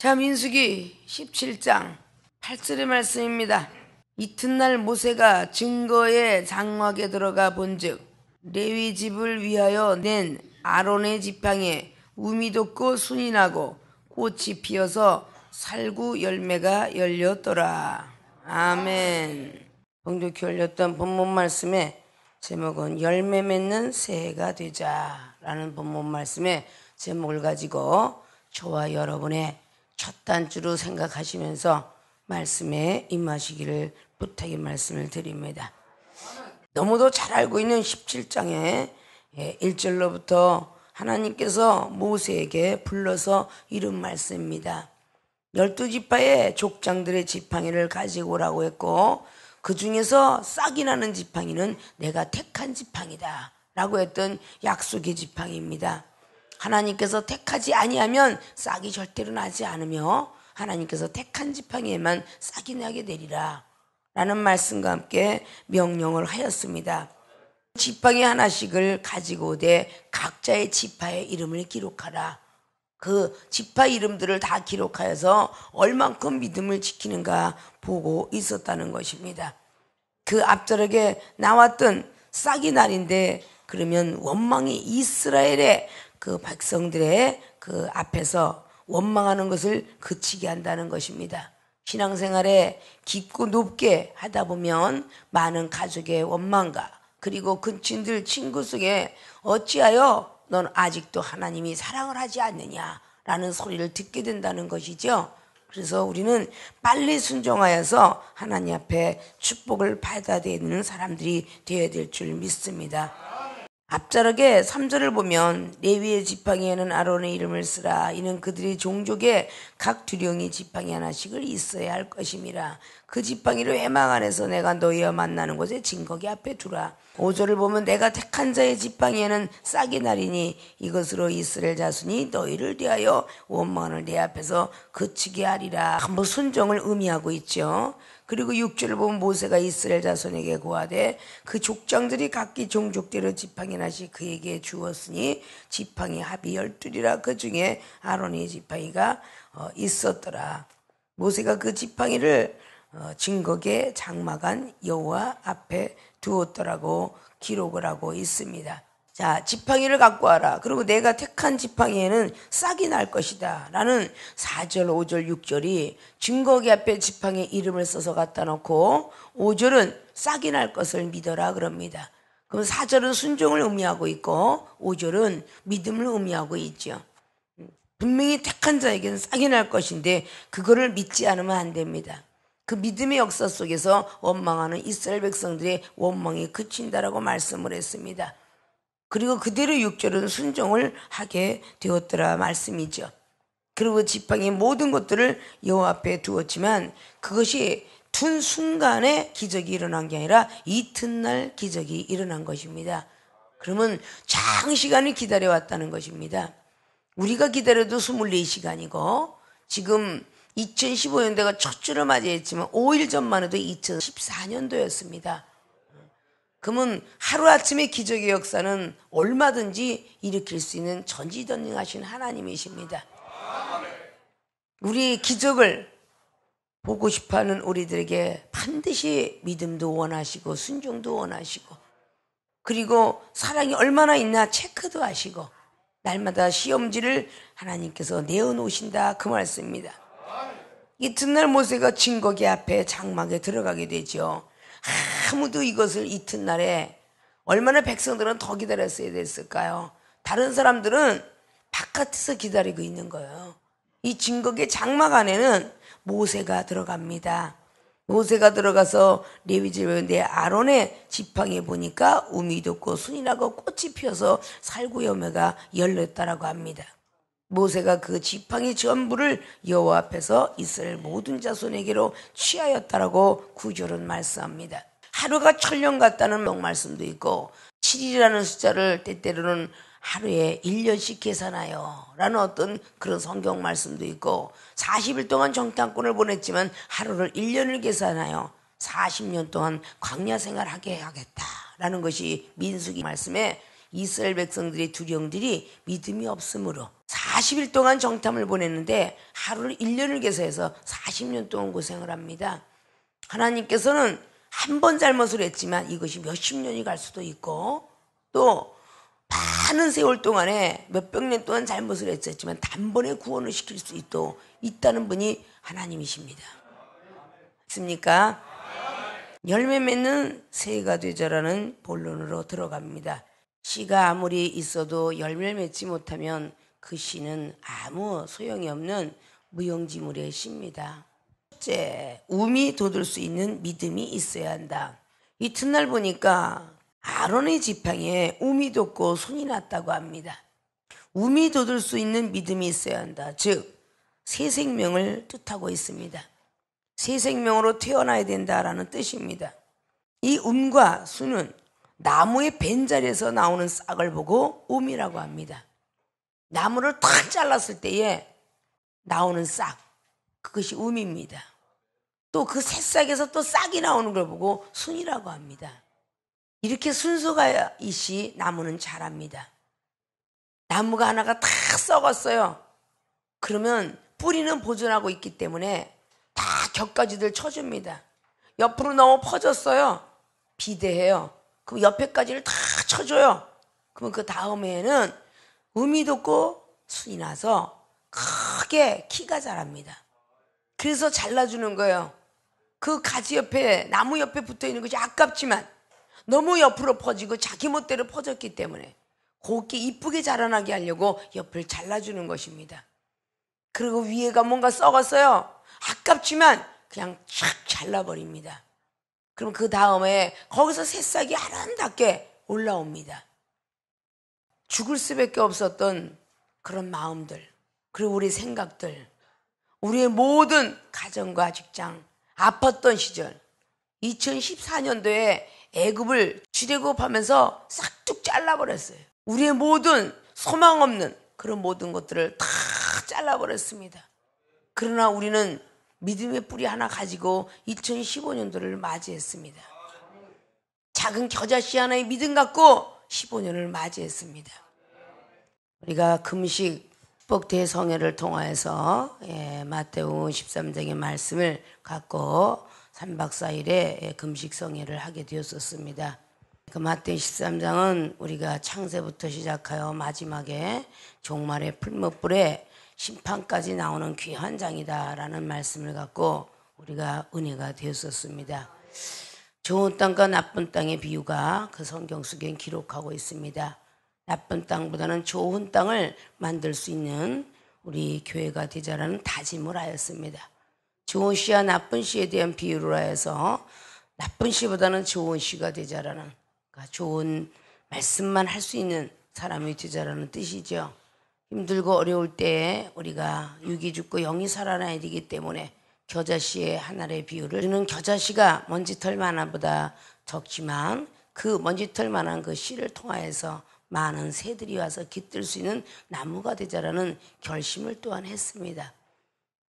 자, 민수기 17장 8절의 말씀입니다. 이튿날 모세가 증거의 장막에 들어가 본즉 레위 집을 위하여 낸 아론의 지팡이에 우미 돋고 순이 나고 꽃이 피어서 살구 열매가 열렸더라. 아멘. 봉독히 열렸던 본문 말씀의 제목은 열매 맺는 새해가 되자라는 본문 말씀의 제목을 가지고 저와 여러분의 첫 단추로 생각하시면서 말씀에 임하시기를 부탁의 말씀을 드립니다. 너무도 잘 알고 있는 17장의 1절로부터 하나님께서 모세에게 불러서 이룬 말씀입니다. 열두 지파의 족장들의 지팡이를 가지고 오라고 했고 그 중에서 싹이 나는 지팡이는 내가 택한 지팡이다 라고 했던 약속의 지팡이입니다. 하나님께서 택하지 아니하면 싹이 절대로 나지 않으며 하나님께서 택한 지팡이에만 싹이 나게 되리라 라는 말씀과 함께 명령을 하였습니다. 지팡이 하나씩을 가지고 오되 각자의 지파의 이름을 기록하라. 그 지파 이름들을 다 기록하여서 얼만큼 믿음을 지키는가 보고 있었다는 것입니다. 그 앞절에 나왔던 싹이 날인데 그러면 원망이 이스라엘의 그 백성들의 그 앞에서 원망하는 것을 그치게 한다는 것입니다. 신앙생활에 깊고 높게 하다 보면 많은 가족의 원망과 그리고 근친들 친구 속에 어찌하여 넌 아직도 하나님이 사랑을 하지 않느냐라는 소리를 듣게 된다는 것이죠. 그래서 우리는 빨리 순종하여서 하나님 앞에 축복을 받아야 되는 사람들이 되어야 될 줄 믿습니다. 앞자락에 3절을 보면 레위의 지팡이에는 아론의 이름을 쓰라. 이는 그들이 종족의 각 두령이 지팡이 하나씩을 있어야 할 것임이라. 그 지팡이를 회망 안에서 내가 너희와 만나는 곳에 진거기 앞에 두라. 5절을 보면 내가 택한 자의 지팡이에는 싹이 나리니 이것으로 이스라엘 자손이 너희를 대하여 원망을 내 앞에서 그치게 하리라. 한번 순종을 의미하고 있죠 그리고 6절을 보면 모세가 이스라엘 자손에게 고하되 그 족장들이 각기 종족대로 지팡이 하나씩 그에게 주었으니 지팡이 합이 열둘이라 그 중에 아론의 지팡이가 어, 있었더라. 모세가 그 지팡이를 어, 증거계 장막안 여호와 앞에 두었더라고 기록을 하고 있습니다. 자, 지팡이를 갖고 와라. 그리고 내가 택한 지팡이에는 싹이 날 것이다. 라는 4절, 5절, 6절이 증거기 앞에 지팡이 이름을 써서 갖다 놓고 5절은 싹이 날 것을 믿어라 그럽니다. 그럼 4절은 순종을 의미하고 있고 5절은 믿음을 의미하고 있죠. 분명히 택한 자에게는 싹이 날 것인데 그거를 믿지 않으면 안 됩니다. 그 믿음의 역사 속에서 원망하는 이스라엘 백성들의 원망이 그친다라고 말씀을 했습니다. 그리고 그대로 6절은 순종을 하게 되었더라 말씀이죠. 그리고 지팡이 모든 것들을 여호와 앞에 두었지만 그것이 둔 순간에 기적이 일어난 게 아니라 이튿날 기적이 일어난 것입니다. 그러면 장시간을 기다려왔다는 것입니다. 우리가 기다려도 24시간이고 지금 2015년대가 첫 주를 맞이했지만 5일 전만 해도 2014년도였습니다. 그러면 하루아침에 기적의 역사는 얼마든지 일으킬 수 있는 전지전능하신 하나님이십니다. 우리 기적을 보고 싶어하는 우리들에게 반드시 믿음도 원하시고 순종도 원하시고 그리고 사랑이 얼마나 있나 체크도 하시고 날마다 시험지를 하나님께서 내어놓으신다 그 말씀입니다. 이튿날 모세가 증거기 앞에 장막에 들어가게 되죠. 아무도 이것을 이튿날에 얼마나 백성들은 더 기다렸어야 됐을까요? 다른 사람들은 바깥에서 기다리고 있는 거예요. 이 증거의 장막 안에는 모세가 들어갑니다. 모세가 들어가서 레위지를 아론의 지팡이에 보니까 우미 돋고 순이 나고 꽃이 피어서 살구 여매가 열렸다라고 합니다. 모세가 그 지팡이 전부를 여호와 앞에서 이스라엘 모든 자손에게로 취하였다라고 구절은 말씀합니다. 하루가 천년 같다는 말씀도 있고 7일이라는 숫자를 때때로는 하루에 1년씩 계산하여 라는 어떤 그런 성경 말씀도 있고 40일 동안 정탐꾼을 보냈지만 하루를 1년을 계산하여 40년 동안 광야 생활하게 하겠다라는 것이 민수기 말씀에 이스라엘 백성들의 두령들이 믿음이 없으므로 40일 동안 정탐을 보냈는데 하루를 1년을 계산해서 40년 동안 고생을 합니다. 하나님께서는 한 번 잘못을 했지만 이것이 몇십 년이 갈 수도 있고 또 많은 세월 동안에 몇백 년 동안 잘못을 했었지만 단번에 구원을 시킬 수 있도 있다는 분이 하나님이십니다. 맞습니까? 열매 맺는 새가 되자라는 본론으로 들어갑니다. 씨가 아무리 있어도 열매를 맺지 못하면 그 씨는 아무 소용이 없는 무용지물의 씨입니다. 첫째, um이 돋을 수 있는 믿음이 있어야 한다. 이튿날 보니까 아론의 지팡이에 um이 돋고 손이 났다고 합니다. um이 돋을 수 있는 믿음이 있어야 한다. 즉, 새 생명을 뜻하고 있습니다. 새 생명으로 태어나야 된다라는 뜻입니다. 이 um과 수는 나무의 벤자리에서 나오는 싹을 보고 um이라고 합니다. 나무를 탁 잘랐을 때에 나오는 싹, 그것이 um입니다. 또 그 새싹에서 또 싹이 나오는 걸 보고 순이라고 합니다. 이렇게 순서가 이시 나무는 자랍니다. 나무가 하나가 다 썩었어요. 그러면 뿌리는 보존하고 있기 때문에 다 격가지들 쳐줍니다. 옆으로 너무 퍼졌어요. 비대해요. 그럼 옆에까지를 다 쳐줘요. 그러면 그 다음에는 음이 돋고 순이 나서 크게 키가 자랍니다. 그래서 잘라주는 거예요. 그 가지 옆에 나무 옆에 붙어 있는 것이 아깝지만 너무 옆으로 퍼지고 자기 멋대로 퍼졌기 때문에 곱게 이쁘게 자라나게 하려고 옆을 잘라주는 것입니다. 그리고 위에가 뭔가 썩었어요. 아깝지만 그냥 촥 잘라버립니다. 그럼 그 다음에 거기서 새싹이 아름답게 올라옵니다. 죽을 수밖에 없었던 그런 마음들, 그리고 우리 생각들, 우리의 모든 가정과 직장, 아팠던 시절, 2014년도에 애굽을 출애굽하면서 싹둑 잘라버렸어요. 우리의 모든 소망 없는 그런 모든 것들을 다 잘라버렸습니다. 그러나 우리는 믿음의 뿌리 하나 가지고 2015년도를 맞이했습니다. 작은 겨자씨 하나의 믿음 갖고 15년을 맞이했습니다. 우리가 금식 축복 대 성회를 통하여서 예, 마태오 13장의 말씀을 갖고 3박 4일의 금식 성회를 하게 되었었습니다. 그 마태 13장은 우리가 창세부터 시작하여 마지막에 종말의 풀무불에 심판까지 나오는 귀한 장이다라는 말씀을 갖고 우리가 은혜가 되었었습니다. 좋은 땅과 나쁜 땅의 비유가 그 성경 속에 기록하고 있습니다. 나쁜 땅보다는 좋은 땅을 만들 수 있는 우리 교회가 되자라는 다짐을 하였습니다. 좋은 씨와 나쁜 씨에 대한 비유를 하여서 나쁜 씨보다는 좋은 씨가 되자라는 그러니까 좋은 말씀만 할 수 있는 사람이 되자라는 뜻이죠. 힘들고 어려울 때 우리가 육이 죽고 영이 살아나야 되기 때문에 겨자씨의 하나의 비유를 저는 겨자씨가 먼지털만한보다 적지만 그 먼지털만한 그 씨를 통하여서 많은 새들이 와서 깃들 수 있는 나무가 되자라는 결심을 또한 했습니다.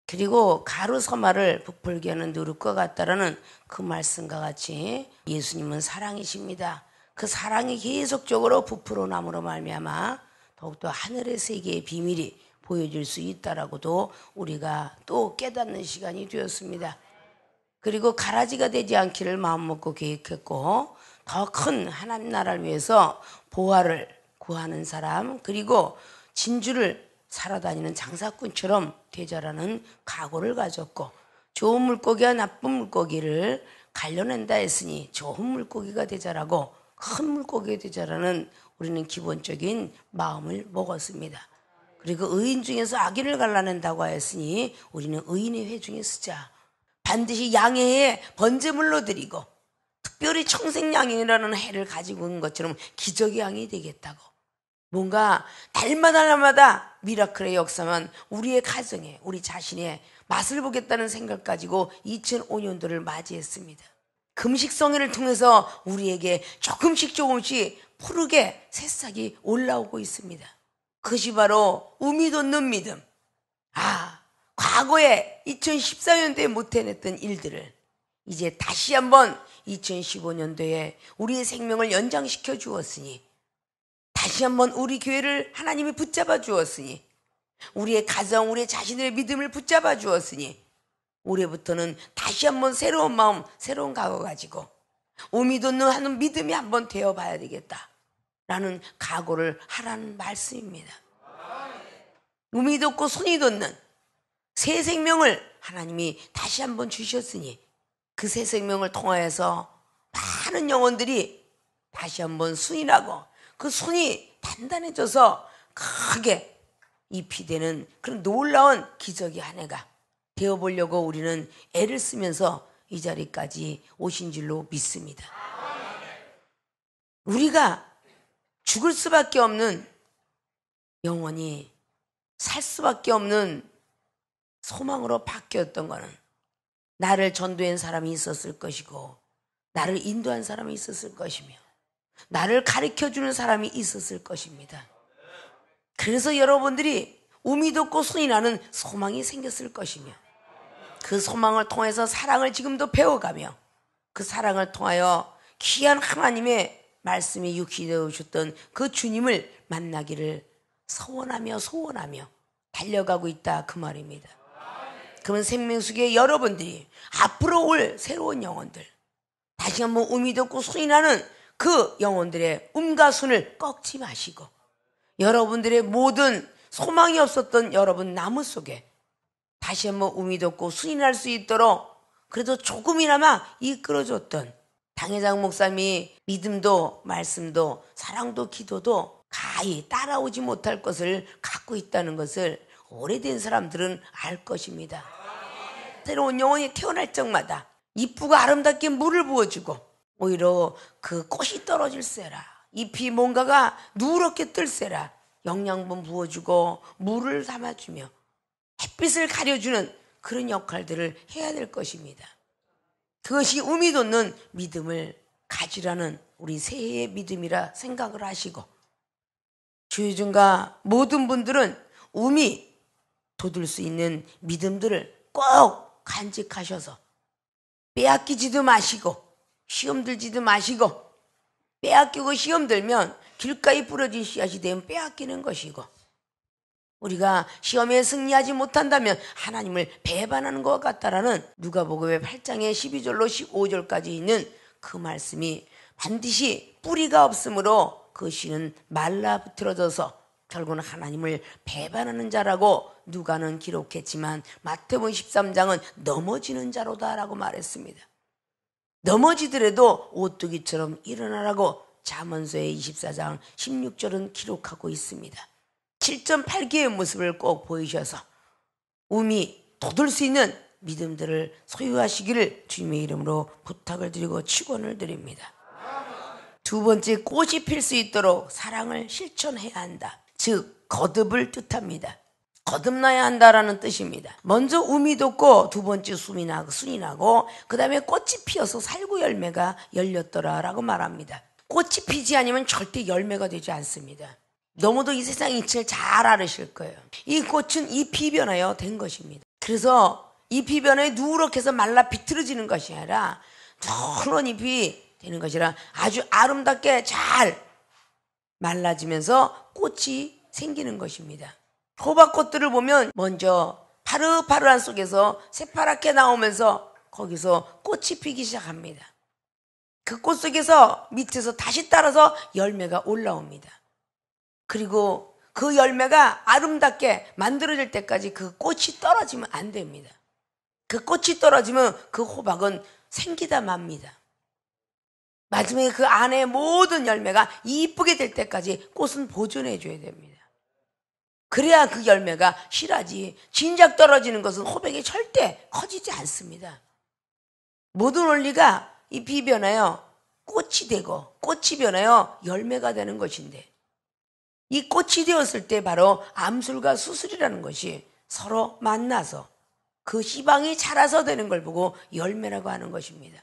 그리고 가루 서마를 부풀게 하는 누룩과 같다라는 그 말씀과 같이 예수님은 사랑이십니다. 그 사랑이 계속적으로 부풀어 남으로 말미암아 더욱더 하늘의 세계의 비밀이 보여줄 수 있다라고도 우리가 또 깨닫는 시간이 되었습니다. 그리고 가라지가 되지 않기를 마음먹고 계획했고 더 큰 하나님 나라를 위해서 보화를 구하는 사람 그리고 진주를 살아다니는 장사꾼처럼 되자라는 각오를 가졌고 좋은 물고기와 나쁜 물고기를 갈려낸다 했으니 좋은 물고기가 되자라고 큰 물고기가 되자라는 우리는 기본적인 마음을 먹었습니다. 그리고 의인 중에서 악인을 갈라낸다고 하였으니 우리는 의인의 회 중에 쓰자. 반드시 양해에 번제물로 드리고 특별히 청생양이라는 해를 가지고 온 것처럼 기적의 양이 되겠다고. 뭔가 날마다 날마다 미라클의 역사만 우리의 가정에 우리 자신의 맛을 보겠다는 생각 가지고 2005년도를 맞이했습니다. 금식성회를 통해서 우리에게 조금씩 조금씩 푸르게 새싹이 올라오고 있습니다. 그것이 바로 우미 돋는 믿음. 아, 과거에 2014년도에 못 해냈던 일들을 이제 다시 한번 2015년도에 우리의 생명을 연장시켜 주었으니 다시 한번 우리 교회를 하나님이 붙잡아 주었으니 우리의 가정, 우리의 자신의 믿음을 붙잡아 주었으니 올해부터는 다시 한번 새로운 마음, 새로운 각오 가지고 우미 돋는 하는 믿음이 한번 되어 봐야 되겠다. 라는 각오를 하라는 말씀입니다. 우미 돋고 손이 돋는 새 생명을 하나님이 다시 한번 주셨으니 그 새 생명을 통하여서 많은 영혼들이 다시 한번 순이라고 그 손이 단단해져서 크게 잎이 되는 그런 놀라운 기적의 한 해가 되어보려고 우리는 애를 쓰면서 이 자리까지 오신 줄로 믿습니다. 우리가 죽을 수밖에 없는 영원히 살 수밖에 없는 소망으로 바뀌었던 거는 나를 전도한 사람이 있었을 것이고 나를 인도한 사람이 있었을 것이며 나를 가르쳐 주는 사람이 있었을 것입니다. 그래서 여러분들이 우미 돋고 순이 나는 소망이 생겼을 것이며 그 소망을 통해서 사랑을 지금도 배워가며 그 사랑을 통하여 귀한 하나님의 말씀이 육시 되어주셨던 그 주님을 만나기를 소원하며 소원하며 달려가고 있다 그 말입니다. 그러면 생명수의 여러분들이 앞으로 올 새로운 영혼들 다시 한번 음이 돋고 손이 나는 그 영혼들의 음과 손을 꺾지 마시고 여러분들의 모든 소망이 없었던 여러분 나무 속에 다시 한번 음이 돋고 순이 날 수 있도록 그래도 조금이나마 이끌어줬던 당회장 목사님이 믿음도 말씀도 사랑도 기도도 가히 따라오지 못할 것을 갖고 있다는 것을 오래된 사람들은 알 것입니다. 새로운 영혼이 태어날 적마다 이쁘고 아름답게 물을 부어주고 오히려 그 꽃이 떨어질세라 잎이 뭔가가 누렇게 뜰세라 영양분 부어주고 물을 담아주며 햇빛을 가려주는 그런 역할들을 해야 될 것입니다. 그것이 의미 돋는 믿음을 가지라는 우리 새해의 믿음이라 생각을 하시고 주의중과 모든 분들은 의미 돋을 수 있는 믿음들을 꼭 간직하셔서 빼앗기지도 마시고 시험 들지도 마시고 빼앗기고 시험 들면 길가에 부러진 씨앗이 되면 빼앗기는 것이고 우리가 시험에 승리하지 못한다면 하나님을 배반하는 것 같다라는 누가복음의 8장의 12절로 15절까지 있는 그 말씀이 반드시 뿌리가 없으므로 그 씨는 말라붙어져서 결국은 하나님을 배반하는 자라고 누가는 기록했지만 마태복음 13장은 넘어지는 자로다라고 말했습니다. 넘어지더라도 오뚜기처럼 일어나라고 잠언서의 24장 16절은 기록하고 있습니다. 7.8개의 모습을 꼭 보이셔서 우미 돋을 수 있는 믿음들을 소유하시기를 주님의 이름으로 부탁을 드리고 축원을 드립니다. 두 번째 꽃이 필 수 있도록 사랑을 실천해야 한다. 즉 거듭을 뜻합니다. 거듭나야 한다라는 뜻입니다. 먼저 우미 돋고 두 번째 숨이 나고 순이 나고 그 다음에 꽃이 피어서 살구 열매가 열렸더라라고 말합니다. 꽃이 피지 않으면 절대 열매가 되지 않습니다. 너무도 이 세상 이치를 잘 알으실 거예요. 이 꽃은 잎이 변하여 된 것입니다. 그래서 잎이 변하여 누렇게 해서 말라 비틀어지는 것이 아니라 푸른 잎이 되는 것이라 아주 아름답게 잘 말라지면서 꽃이 생기는 것입니다. 호박꽃들을 보면 먼저 파릇파릇한 속에서 새파랗게 나오면서 거기서 꽃이 피기 시작합니다. 그 꽃 속에서 밑에서 다시 따라서 열매가 올라옵니다. 그리고 그 열매가 아름답게 만들어질 때까지 그 꽃이 떨어지면 안 됩니다. 그 꽃이 떨어지면 그 호박은 생기다 맙니다. 마지막에 그 안에 모든 열매가 이쁘게 될 때까지 꽃은 보존해 줘야 됩니다. 그래야 그 열매가 실하지. 진작 떨어지는 것은 호백이 절대 커지지 않습니다. 모든 원리가 이 비변하여 꽃이 되고 꽃이 변하여 열매가 되는 것인데 이 꽃이 되었을 때 바로 암술과 수술이라는 것이 서로 만나서 그 씨방이 자라서 되는 걸 보고 열매라고 하는 것입니다.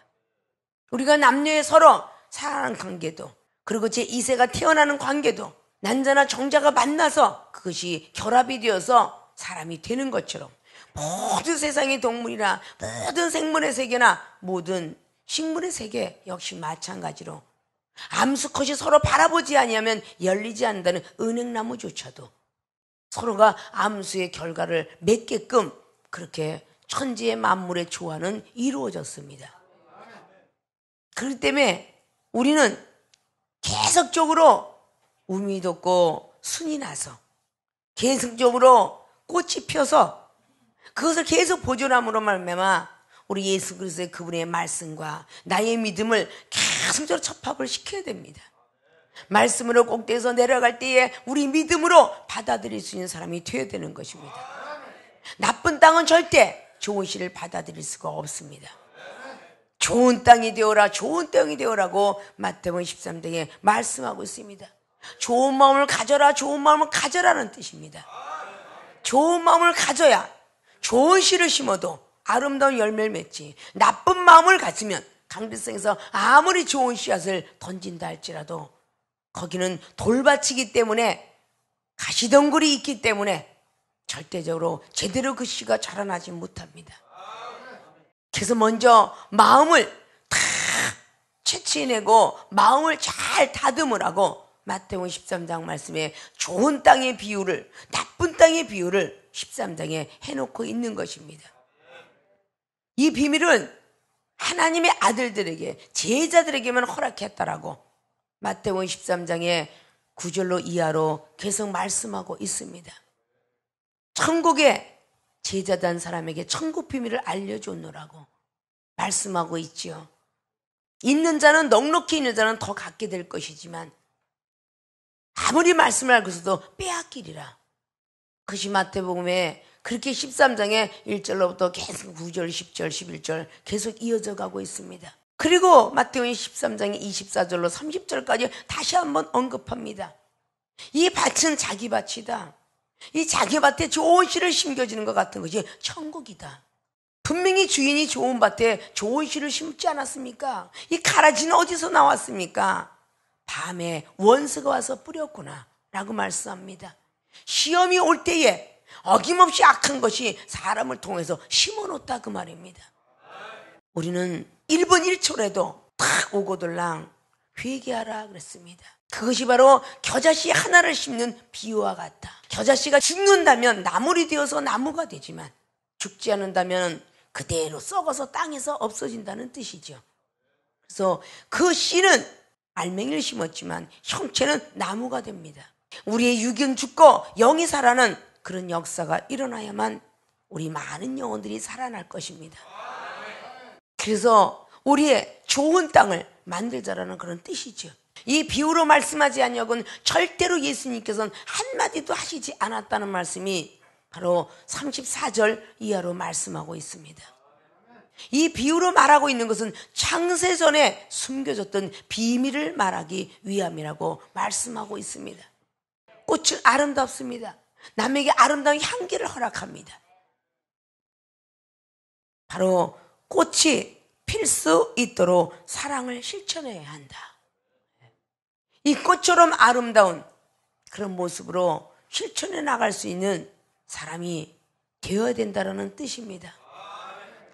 우리가 남녀의 서로 사랑하는 관계도 그리고 제 2세가 태어나는 관계도 난자나 정자가 만나서 그것이 결합이 되어서 사람이 되는 것처럼 모든 세상의 동물이나 모든 생물의 세계나 모든 식물의 세계 역시 마찬가지로 암수컷이 서로 바라보지 아니하면 열리지 않는다는 은행나무조차도 서로가 암수의 결과를 맺게끔 그렇게 천지의 만물의 조화는 이루어졌습니다. 그렇기 때문에 우리는 계속적으로 우미 돋고 순이 나서 계속적으로 꽃이 펴서 그것을 계속 보존함으로 말미암아 우리 예수 그리스도의 그분의 말씀과 나의 믿음을 계속적으로 접합을 시켜야 됩니다. 말씀으로 꼭대에서 내려갈 때에 우리 믿음으로 받아들일 수 있는 사람이 되어야 되는 것입니다. 나쁜 땅은 절대 좋은 씨를 받아들일 수가 없습니다. 좋은 땅이 되어라, 좋은 땅이 되어라고 마태복음 13장에 말씀하고 있습니다. 좋은 마음을 가져라, 좋은 마음을 가져라는 뜻입니다. 좋은 마음을 가져야 좋은 씨를 심어도 아름다운 열매를 맺지. 나쁜 마음을 가지면 강대성에서 아무리 좋은 씨앗을 던진다 할지라도 거기는 돌밭이기 때문에 가시덩굴이 있기 때문에 절대적으로 제대로 그 씨가 자라나지 못합니다. 그래서 먼저 마음을 다 채취해내고 마음을 잘 다듬으라고 마태복음 13장 말씀에 좋은 땅의 비유를 나쁜 땅의 비유를 13장에 해놓고 있는 것입니다. 이 비밀은 하나님의 아들들에게 제자들에게만 허락했다라고 마태복음 13장에 9절로 이하로 계속 말씀하고 있습니다. 천국에 제자단 사람에게 천국 비밀을 알려줬노라고 말씀하고 있지요. 있는 자는 넉넉히 있는 자는 더 갖게 될 것이지만 아무리 말씀을 알고 있어도 빼앗기리라. 그것이 마태복음에 그렇게 13장에 1절로부터 계속 9절, 10절, 11절 계속 이어져 가고 있습니다. 그리고 마태복음 13장의 24절로 30절까지 다시 한번 언급합니다. 이 밭은 자기 밭이다. 이 자기 밭에 좋은 씨를 심겨지는 것 같은 것이 천국이다. 분명히 주인이 좋은 밭에 좋은 씨를 심지 않았습니까? 이 가라지는 어디서 나왔습니까? 밤에 원수가 와서 뿌렸구나. 라고 말씀합니다. 시험이 올 때에 어김없이 악한 것이 사람을 통해서 심어놓다 그 말입니다. 우리는 1분 1초라도 탁 오고들랑 회개하라 그랬습니다. 그것이 바로 겨자씨 하나를 심는 비유와 같다. 겨자씨가 죽는다면 나물이 되어서 나무가 되지만 죽지 않는다면 그대로 썩어서 땅에서 없어진다는 뜻이죠. 그래서 그 씨는 알맹이를 심었지만 형체는 나무가 됩니다. 우리의 육은 죽고 영이 살아는 그런 역사가 일어나야만 우리 많은 영혼들이 살아날 것입니다. 그래서 우리의 좋은 땅을 만들자라는 그런 뜻이죠. 이 비유로 말씀하지 않냐고는 절대로 예수님께서는 한마디도 하시지 않았다는 말씀이 바로 34절 이하로 말씀하고 있습니다. 이 비유로 말하고 있는 것은 창세전에 숨겨졌던 비밀을 말하기 위함이라고 말씀하고 있습니다. 꽃은 아름답습니다. 남에게 아름다운 향기를 허락합니다. 바로 꽃이 필 수 있도록 사랑을 실천해야 한다. 이 꽃처럼 아름다운 그런 모습으로 실천해 나갈 수 있는 사람이 되어야 된다는 뜻입니다.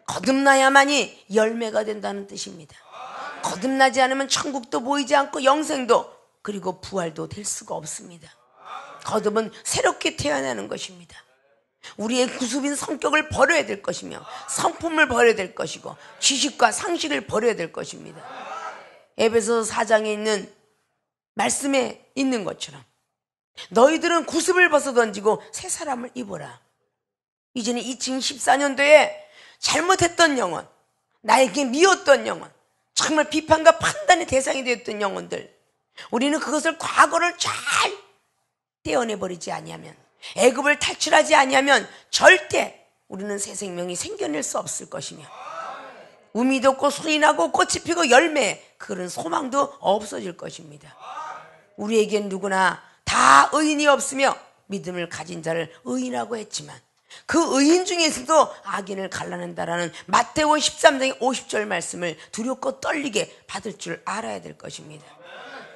거듭나야만이 열매가 된다는 뜻입니다. 거듭나지 않으면 천국도 보이지 않고 영생도 그리고 부활도 될 수가 없습니다. 거듭은 새롭게 태어나는 것입니다. 우리의 구습인 성격을 버려야 될 것이며 성품을 버려야 될 것이고 지식과 상식을 버려야 될 것입니다. 에베소 4장에 있는 말씀에 있는 것처럼 너희들은 구습을 벗어 던지고 새 사람을 입어라. 이제는 2014년도에 잘못했던 영혼, 나에게 미웠던 영혼, 정말 비판과 판단의 대상이 되었던 영혼들, 우리는 그것을 과거를 잘 떼어내 버리지 아니하면 애굽을 탈출하지 아니하면 절대 우리는 새 생명이 생겨낼 수 없을 것이며 우미 돋고 소리 나고 꽃이 피고 열매 그런 소망도 없어질 것입니다. 우리에겐 누구나 다 의인이 없으며 믿음을 가진 자를 의인이라고 했지만 그 의인 중에서도 악인을 갈라낸다라는 마태오 13장의 50절 말씀을 두렵고 떨리게 받을 줄 알아야 될 것입니다.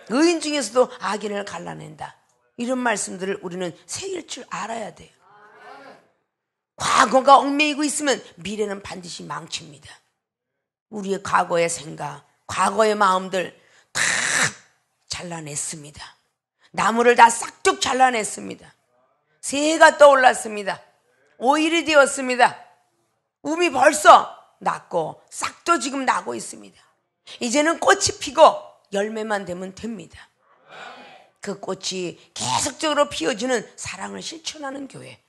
의인 중에서도 악인을 갈라낸다. 이런 말씀들을 우리는 새길 줄 알아야 돼요. 과거가 얽매이고 있으면 미래는 반드시 망칩니다. 우리의 과거의 생각, 과거의 마음들 다 잘라냈습니다. 나무를 다 싹둑 잘라냈습니다. 새해가 떠올랐습니다. 5일이 되었습니다. um이 벌써 났고 싹도 지금 나고 있습니다. 이제는 꽃이 피고 열매만 되면 됩니다. 그 꽃이 계속적으로 피어주는 사랑을 실천하는 교회,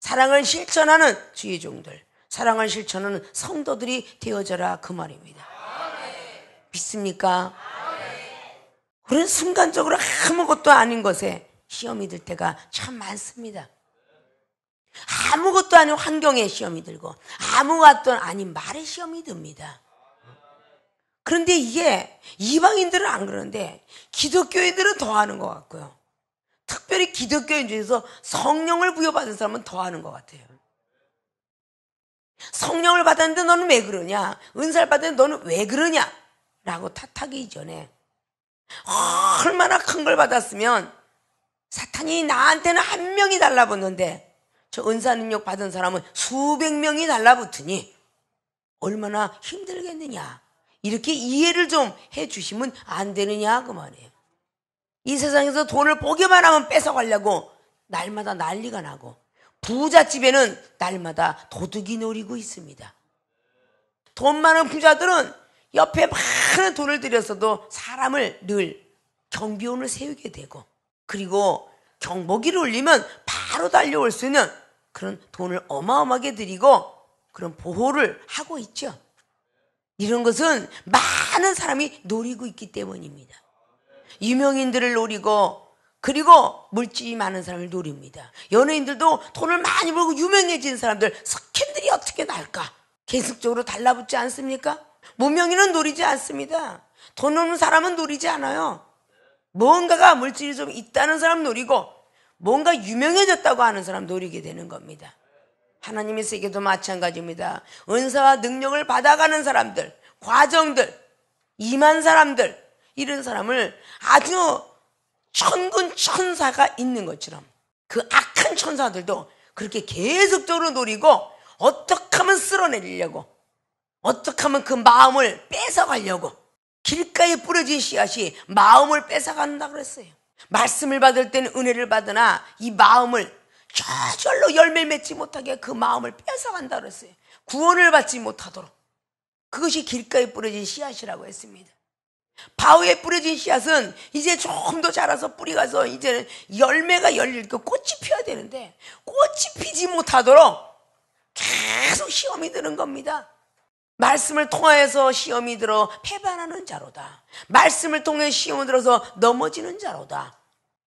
사랑을 실천하는 주의 종들, 사랑을 실천하는 성도들이 되어져라 그 말입니다. 믿습니까? 우리는 순간적으로 아무것도 아닌 것에 시험이 들 때가 참 많습니다. 아무것도 아닌 환경에 시험이 들고 아무것도 아닌 말에 시험이 듭니다. 그런데 이게 이방인들은 안 그러는데 기독교인들은 더 하는 것 같고요. 특별히 기독교인 중에서 성령을 부여받은 사람은 더 하는 것 같아요. 성령을 받았는데 너는 왜 그러냐? 은사를 받았는데 너는 왜 그러냐? 라고 탓하기 이전에 얼마나 큰 걸 받았으면 사탄이 나한테는 한 명이 달라붙는데 저 은사 능력 받은 사람은 수백 명이 달라붙으니 얼마나 힘들겠느냐. 이렇게 이해를 좀 해 주시면 안 되느냐 그 말이에요. 이 세상에서 돈을 보기만 하면 뺏어가려고 날마다 난리가 나고 부잣집에는 날마다 도둑이 노리고 있습니다. 돈 많은 부자들은 옆에 많은 돈을 들여서도 사람을 늘 경비원을 세우게 되고 그리고 경보기를 울리면 바로 달려올 수 있는 그런 돈을 어마어마하게 들이고 그런 보호를 하고 있죠. 이런 것은 많은 사람이 노리고 있기 때문입니다. 유명인들을 노리고 그리고 물질이 많은 사람을 노립니다. 연예인들도 돈을 많이 벌고 유명해진 사람들 스캔들이 어떻게 날까? 계속적으로 달라붙지 않습니까? 무명인은 노리지 않습니다. 돈 없는 사람은 노리지 않아요. 뭔가가 물질이 좀 있다는 사람 노리고 뭔가 유명해졌다고 하는 사람 노리게 되는 겁니다. 하나님의 세계도 마찬가지입니다. 은사와 능력을 받아가는 사람들, 과정들, 임한 사람들, 이런 사람을 아주 천군 천사가 있는 것처럼 그 악한 천사들도 그렇게 계속적으로 노리고 어떻게 하면 쓸어내리려고 어떻게 하면 그 마음을 뺏어가려고 길가에 뿌려진 씨앗이 마음을 뺏어간다 그랬어요. 말씀을 받을 때는 은혜를 받으나 이 마음을 저절로 열매 맺지 못하게 그 마음을 뺏어간다 그랬어요. 구원을 받지 못하도록. 그것이 길가에 뿌려진 씨앗이라고 했습니다. 바위에 뿌려진 씨앗은 이제 조금 더 자라서 뿌리가 서 이제는 열매가 열릴 그 꽃이 피어야 되는데 꽃이 피지 못하도록 계속 시험이 드는 겁니다. 말씀을 통하여서 시험이 들어 패반하는 자로다. 말씀을 통해 시험을 들어서 넘어지는 자로다.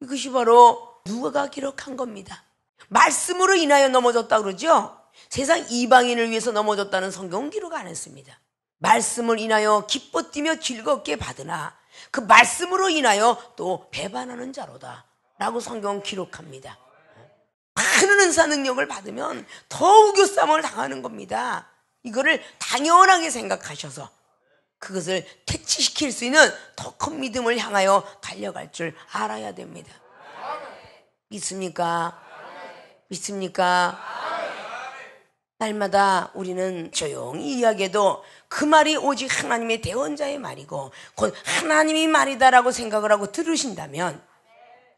이것이 바로 누가가 기록한 겁니다. 말씀으로 인하여 넘어졌다 그러죠? 세상 이방인을 위해서 넘어졌다는 성경은 기록 안 했습니다. 말씀을 인하여 기뻐 뛰며 즐겁게 받으나 그 말씀으로 인하여 또 배반하는 자로다. 라고 성경은 기록합니다. 많은 은사 능력을 받으면 더 우겨쌈을 당하는 겁니다. 이거를 당연하게 생각하셔서 그것을 퇴치시킬 수 있는 더 큰 믿음을 향하여 달려갈 줄 알아야 됩니다. 믿습니까? 믿습니까? 날마다 우리는 조용히 이야기해도 그 말이 오직 하나님의 대원자의 말이고 곧 하나님이 말이다라고 생각을 하고 들으신다면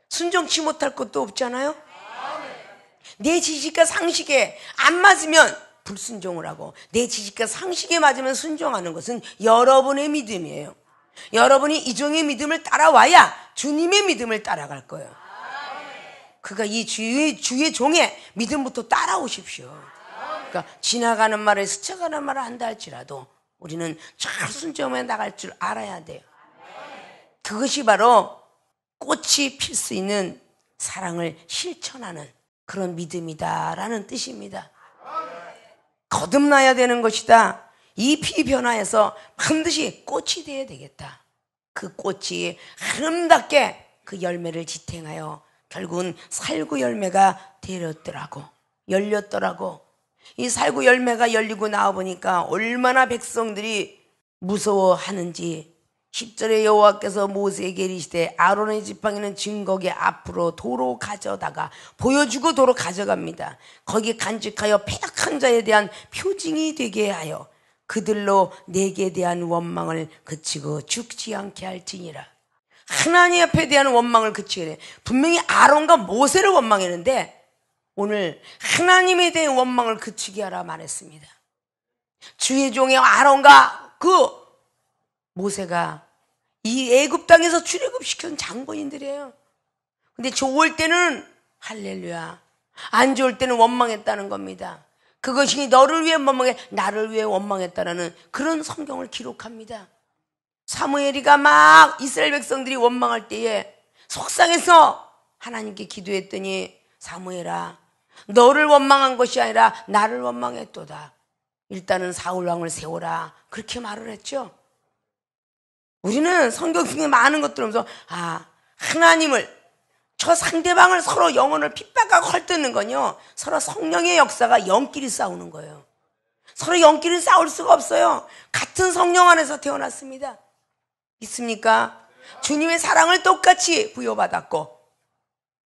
순종치 못할 것도 없잖아요? 내 지식과 상식에 안 맞으면 불순종을 하고 내 지식과 상식에 맞으면 순종하는 것은 여러분의 믿음이에요. 여러분이 이종의 믿음을 따라와야 주님의 믿음을 따라갈 거예요. 그가 이 주의, 주의 종의 믿음부터 따라오십시오. 그러니까 지나가는 말에 스쳐가는 말을 한다 할지라도 우리는 잘 순종해 나갈 줄 알아야 돼요. 그것이 바로 꽃이 필 수 있는 사랑을 실천하는 그런 믿음이다라는 뜻입니다. 거듭나야 되는 것이다. 잎이 변화해서 반드시 꽃이 되어야 되겠다. 그 꽃이 아름답게 그 열매를 지탱하여 결국은 살구 열매가 되었더라고. 열렸더라고. 이 살구 열매가 열리고 나와 보니까 얼마나 백성들이 무서워하는지 10절에 여호와께서 모세에게 이르시되 아론의 지팡이는 증거기 앞으로 도로 가져다가 보여주고 도로 가져갑니다. 거기 간직하여 폐악한 자에 대한 표징이 되게 하여 그들로 내게 대한 원망을 그치고 죽지 않게 할지니라. 하나님 앞에 대한 원망을 그치게 돼. 분명히 아론과 모세를 원망했는데 오늘 하나님에 대한 원망을 그치게 하라 말했습니다. 주의 종의 아론과 그 모세가 이 애굽 땅에서 출애굽시킨 장본인들이에요. 근데 좋을 때는 할렐루야. 안 좋을 때는 원망했다는 겁니다. 그것이 너를 위해 원망해 나를 위해 원망했다라는 그런 성경을 기록합니다. 사무엘이가 막 이스라엘 백성들이 원망할 때에 속상해서 하나님께 기도했더니 사무엘아 너를 원망한 것이 아니라 나를 원망했도다. 일단은 사울 왕을 세워라. 그렇게 말을 했죠. 우리는 성경 중에 많은 것들 보면서 아 하나님을 저 상대방을 서로 영혼을 핍박하고 헐뜯는 건요 서로 성령의 역사가 영끼리 싸우는 거예요. 서로 영끼리 싸울 수가 없어요. 같은 성령 안에서 태어났습니다. 있습니까? 주님의 사랑을 똑같이 부여받았고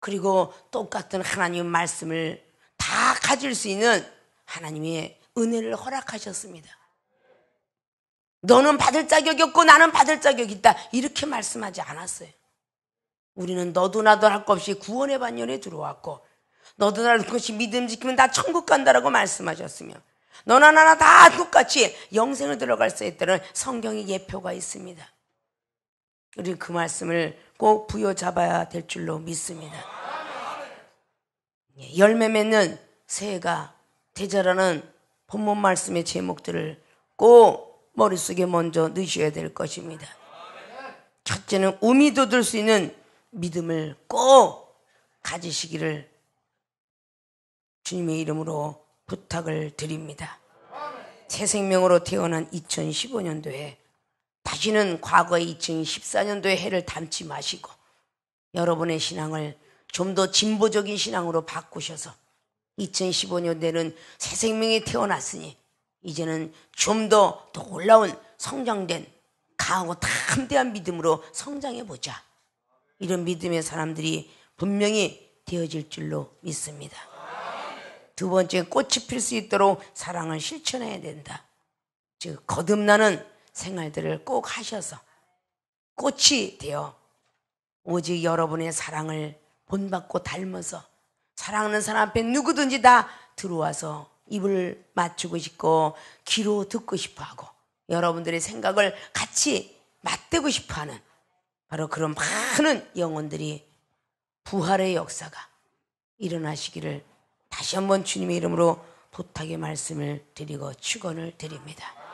그리고 똑같은 하나님 말씀을 다 가질 수 있는 하나님의 은혜를 허락하셨습니다. 너는 받을 자격이 없고 나는 받을 자격이 있다. 이렇게 말씀하지 않았어요. 우리는 너도 나도 할 것 없이 구원의 반열에 들어왔고 너도 나도 것이 믿음 지키면 다 천국 간다라고 말씀하셨으며 너나 나나 다 똑같이 영생을 들어갈 수 있다는 성경의 예표가 있습니다. 우리 그 말씀을 꼭 부여잡아야 될 줄로 믿습니다. 예, 열매 맺는 새해가 되자라는 본문 말씀의 제목들을 꼭 머릿속에 먼저 넣으셔야 될 것입니다. 첫째는 우미 돋을 수 있는 믿음을 꼭 가지시기를 주님의 이름으로 부탁을 드립니다. 새 생명으로 태어난 2015년도에 다시는 과거의 2014년도의 해를 담지 마시고 여러분의 신앙을 좀 더 진보적인 신앙으로 바꾸셔서 2015년대는 새 생명이 태어났으니 이제는 좀 더 더 올라온 성장된 강하고 담대한 믿음으로 성장해 보자. 이런 믿음의 사람들이 분명히 되어질 줄로 믿습니다. 두 번째 꽃이 필 수 있도록 사랑을 실천해야 된다. 즉 거듭나는 생활들을 꼭 하셔서 꽃이 되어 오직 여러분의 사랑을 본받고 닮아서 사랑하는 사람 앞에 누구든지 다 들어와서 입을 맞추고 싶고 귀로 듣고 싶어 하고 여러분들의 생각을 같이 맞대고 싶어 하는 바로 그런 많은 영혼들이 부활의 역사가 일어나시기를 다시 한번 주님의 이름으로 부탁의 말씀을 드리고 축원을 드립니다.